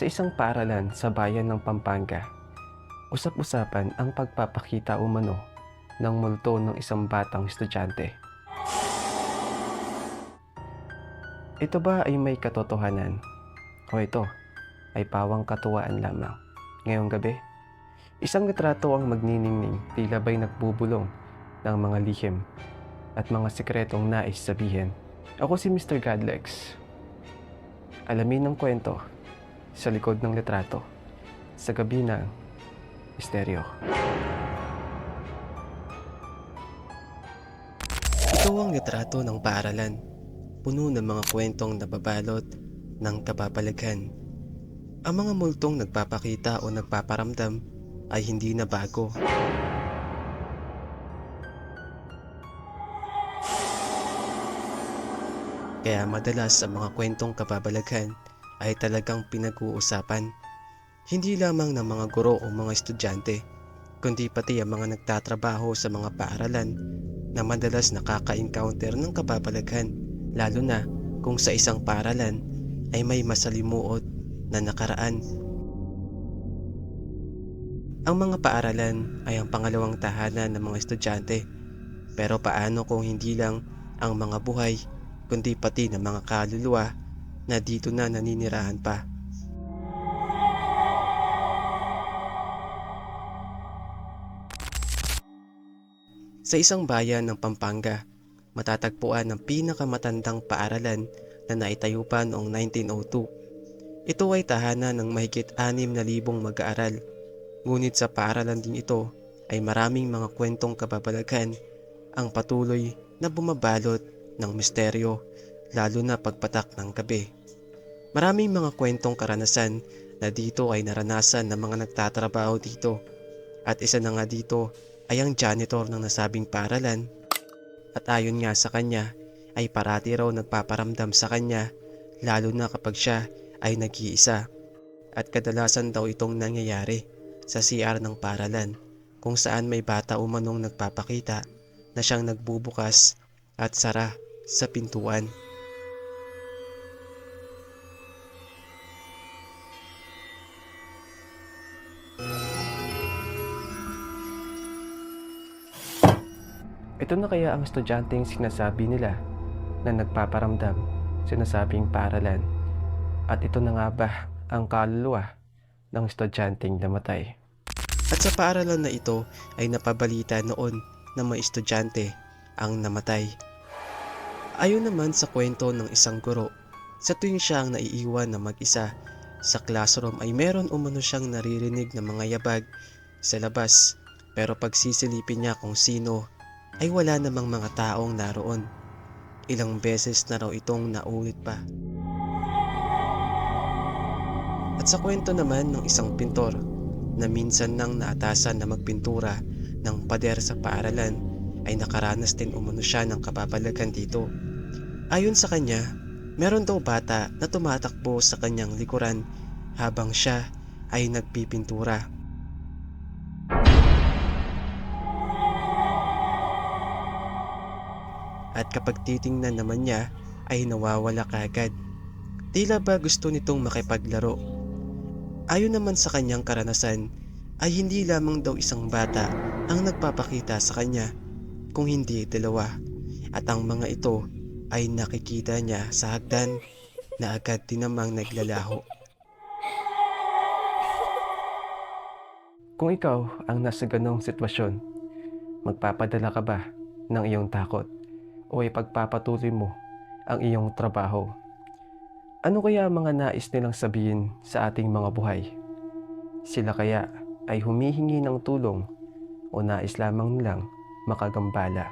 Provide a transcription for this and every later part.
Sa isang paaralan sa bayan ng Pampanga, usap-usapan ang pagpapakita umano ng multo ng isang batang estudyante. Ito ba ay may katotohanan? O ito ay pawang katuwaan lamang? Ngayong gabi, isang litrato ang magniningning tila ba'y nagbubulong ng mga lihim at mga sikretong nais sabihin. Ako si Mr. Godlex. Alamin ng kwento sa likod ng litrato sa gabi ng misteryo. Ito ang litrato ng paaralan, puno ng mga kwentong nababalot ng kababalaghan. Ang mga multong nagpapakita o nagpaparamdam ay hindi na bago. Kaya madalas ang mga kwentong kababalaghan ay talagang pinag-uusapan. Hindi lamang ng mga guro o mga estudyante, kundi pati ang mga nagtatrabaho sa mga paaralan na madalas nakaka-encounter ng kababalaghan, lalo na kung sa isang paaralan ay may masalimuot na nakaraan. Ang mga paaralan ay ang pangalawang tahanan ng mga estudyante, pero paano kung hindi lang ang mga buhay kundi pati ng mga kaluluwa na dito na naninirahan pa. Sa isang bayan ng Pampanga, matatagpuan ang pinakamatandang paaralan na naitayo pa noong 1902. Ito ay tahanan ng mahigit 6,000 mag-aaral. Ngunit sa paaralan din ito ay maraming mga kwentong kababalaghan ang patuloy na bumabalot ng misteryo lalo na pagpatak ng gabi. Maraming mga kwentong karanasan na dito ay naranasan ng mga nagtatrabaho dito. At isa na nga dito ay ang janitor ng nasabing paralan at ayon nga sa kanya ay parati raw nagpaparamdam sa kanya lalo na kapag siya ay nag-iisa. At kadalasan daw itong nangyayari sa CR ng paralan kung saan may bata umanong nagpapakita na siyang nagbubukas at sara sa pintuan. Ito na kaya ang estudyanteng sinasabi nila na nagpaparamdam, sinasabing paaralan. At ito na nga ba ang kaluluwa ng estudyanteng namatay? At sa paaralan na ito ay napabalita noon na may estudyante ang namatay. Ayon naman sa kwento ng isang guro, sa tuwing siya ang naiiwan na mag-isa sa classroom ay meron umano siyang naririnig na mga yabag sa labas pero pag sisilipin niya kung sino ay wala namang mga taong naroon. Ilang beses na raw itong naulit pa. At sa kwento naman ng isang pintor na minsan nang naatasan na magpintura ng pader sa paaralan ay nakaranas din umano siya ng kababalagan dito. Ayon sa kanya, meron daw bata na tumatakbo sa kanyang likuran habang siya ay nagpipintura. At kapag titingnan naman niya ay nawawala kagad. Tila ba gusto nitong makipaglaro. Ayon naman sa kanyang karanasan ay hindi lamang daw isang bata ang nagpapakita sa kanya kung hindi dalawa at ang mga ito ay nakikita niya sa hagdan na agad din namang naglalaho. Kung ikaw ang nasa ganong sitwasyon, magpapadala ka ba ng iyong takot o ipagpapatuloy mo ang iyong trabaho? Ano kaya mga nais nilang sabihin sa ating mga buhay? Sila kaya ay humihingi ng tulong o nais lamang nilang makagambala?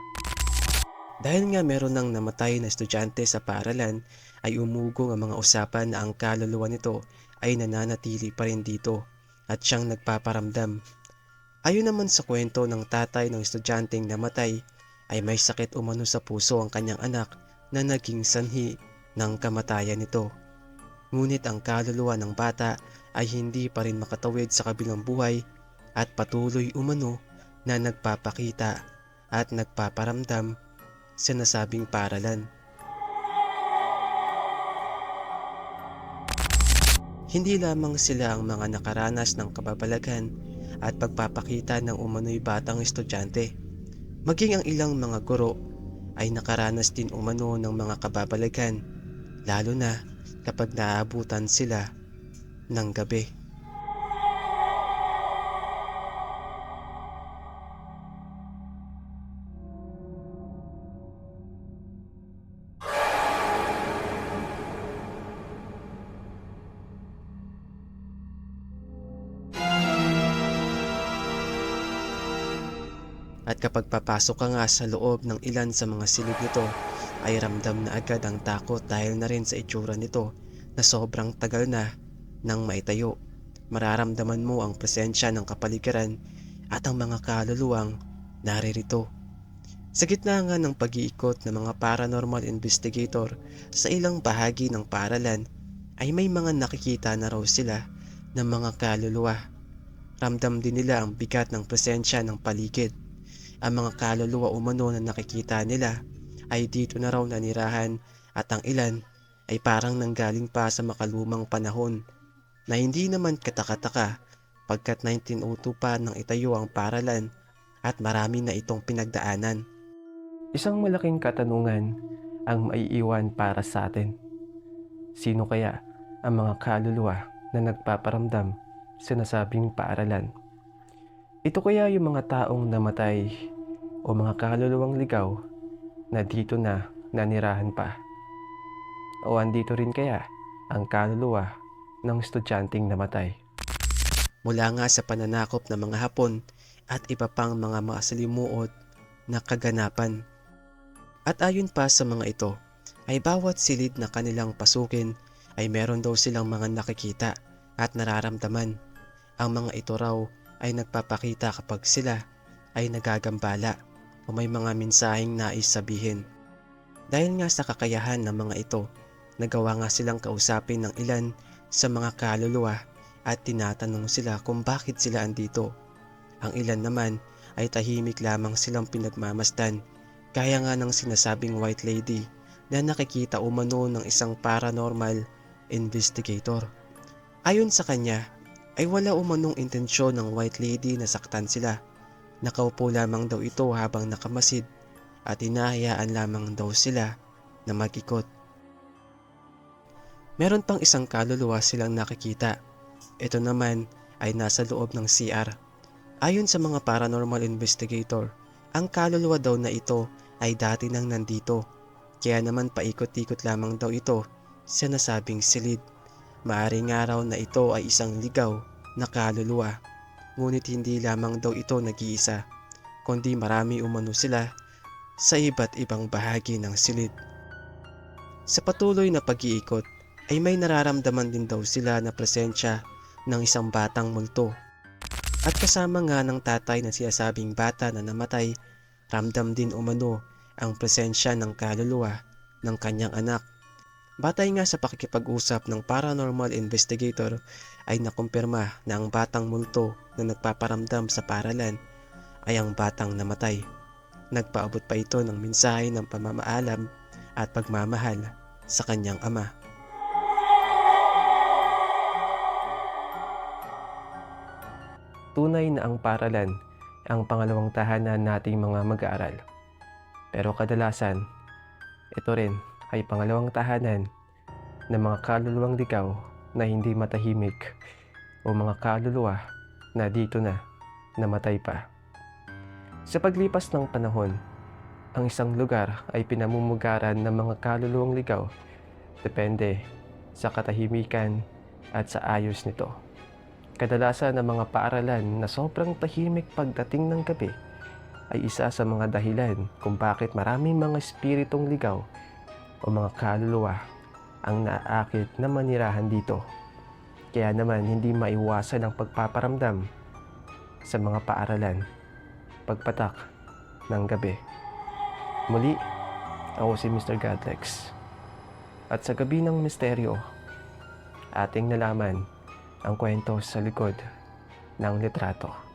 Dahil nga meron ng namatay na estudyante sa paaralan ay umugong ang mga usapan na ang kaluluwa nito ay nananatili pa rin dito at siyang nagpaparamdam. Ayon naman sa kwento ng tatay ng estudyanteng namatay ay may sakit umano sa puso ang kanyang anak na naging sanhi ng kamatayan nito. Ngunit ang kaluluwa ng bata ay hindi pa rin makatawid sa kabilang buhay at patuloy umano na nagpapakita at nagpaparamdam sa nasabing paralan. Hindi lamang sila ang mga nakaranas ng kababalagan at pagpapakita ng umano'y batang estudyante. Maging ang ilang mga guro ay nakaranas din umano ng mga kababalagan, lalo na kapag naaabutan sila ng gabi. At kapag papasok ka nga sa loob ng ilan sa mga silid nito, ay ramdam na agad ang takot dahil na rin sa itsura nito na sobrang tagal na nang maitayo. Mararamdaman mo ang presensya ng kapaligiran at ang mga kaluluwang naririto. Sa gitna nga ng pag-iikot ng mga paranormal investigator sa ilang bahagi ng paralan ay may mga nakikita na raw sila ng mga kaluluwa. Ramdam din nila ang bigat ng presensya ng paligid. Ang mga kaluluwa umano na nakikita nila ay dito na raw nanirahan at ang ilan ay parang nanggaling pa sa makalumang panahon na hindi naman katakataka pagkat 1902 pa nang itayo ang paralan at marami na itong pinagdaanan. Isang malaking katanungan ang maiiwan para sa atin. Sino kaya ang mga kaluluwa na nagpaparamdam sa nasabing paaralan? Ito kaya yung mga taong namatay o mga kaluluwang ligaw na dito na nanirahan pa? O andito rin kaya ang kaluluwa ng estudyanteng namatay? mula nga sa pananakop ng mga Hapon at iba pang mga makasalimuot na kaganapan. At ayon pa sa mga ito, ay bawat silid na kanilang pasukin ay meron daw silang mga nakikita at nararamdaman. Ang mga ito raw ay nagpapakita kapag sila ay nagagambala o may mga mensaheng nais sabihin. Dahil nga sa kakayahan ng mga ito, nagawa nga silang kausapin ng ilan sa mga kaluluwa at tinatanong sila kung bakit sila andito. Ang ilan naman ay tahimik lamang silang pinagmamasdan kaya nga ng sinasabing white lady na nakikita umano ng isang paranormal investigator. Ayon sa kanya ay wala umanong intensyon ng white lady na saktan sila. Nakaupo lamang daw ito habang nakamasid at hinahayaan lamang daw sila na magikot. Meron pang isang kaluluwa silang nakikita ito naman ay nasa loob ng CR. Ayon sa mga paranormal investigator, ang kaluluwa daw na ito ay dati nang nandito. Kaya naman paikot-ikot lamang daw ito sa nasabing silid. Maaring araw na ito ay isang ligaw na kaluluwa. Ngunit hindi lamang daw ito nag-iisa, kundi marami umano sila sa iba't ibang bahagi ng silid. Sa patuloy na pag-iikot ay may nararamdaman din daw sila na presensya ng isang batang multo. At kasama nga ng tatay na siyasabing bata na namatay, ramdam din umano ang presensya ng kaluluwa ng kanyang anak. Batay nga sa pakikipag-usap ng paranormal investigator ay nakumpirma na ang batang multo na nagpaparamdam sa paralan ay ang batang namatay. Nagpaabot pa ito ng mensahe ng pamamaalam at pagmamahal sa kanyang ama. Tunay na ang paralan ang pangalawang tahanan nating mga mag-aaral. Pero kadalasan, ito rin ay pangalawang tahanan ng mga kaluluwang ligaw na hindi matahimik o mga kaluluwa na dito na namatay pa. Sa paglipas ng panahon, ang isang lugar ay pinamumugaran ng mga kaluluwang ligaw depende sa katahimikan at sa ayos nito. Kadalasan ng mga paaralan na sobrang tahimik pagdating ng gabi ay isa sa mga dahilan kung bakit maraming mga espiritong ligaw o mga kaluluwa ang naaakit na manirahan dito. Kaya naman hindi maiwasan ang pagpaparamdam sa mga paaralan pagpatak ng gabi. Muli, ako si Mr. Godlex. At sa gabi ng misteryo, ating nalaman ang kwento sa likod ng litrato.